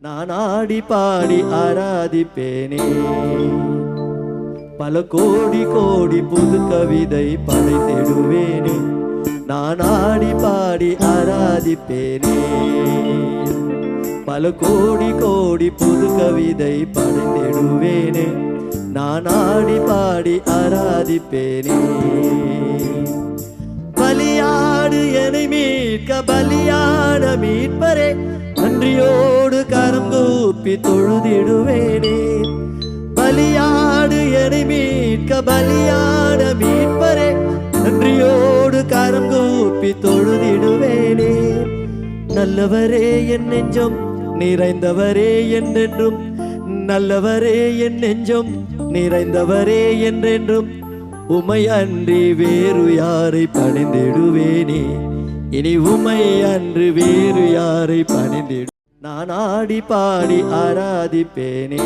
நான் ஆடி பாடி ஆராதிப்பேனே. பல கோடி கோடி புது கவிதை படைத்திடுவேனே. நான் ஆடி பாடி ஆராதிப்பேனே. பல கோடி கோடி புது கவிதை படைத்திடுவேனே. நான் ஆடி பாடி ஆராதிப்பேனே. பலியாடு என்னை மீட்க பலியான மீட்பரே. நன்றியோ கூப்பி தொழுதிடுவேனே. பலியாடு என மீட்க பலியாட மீட்பரே. நன்றியோடு கரம் கூப்பி தொழுதிடுவேனே. நல்லவரே என் நெஞ்சம் நிறைந்தவரே என்றென்றும். நல்லவரே என் நெஞ்சம் நிறைந்தவரே என்றென்றும். உமை அன்றி வேறு யாரை பணிந்திடுவேனே. இனி உமை அன்று வேறு யாரை பணிந்திடு நான் ஆடி பாடி ஆராதிப்பேனே.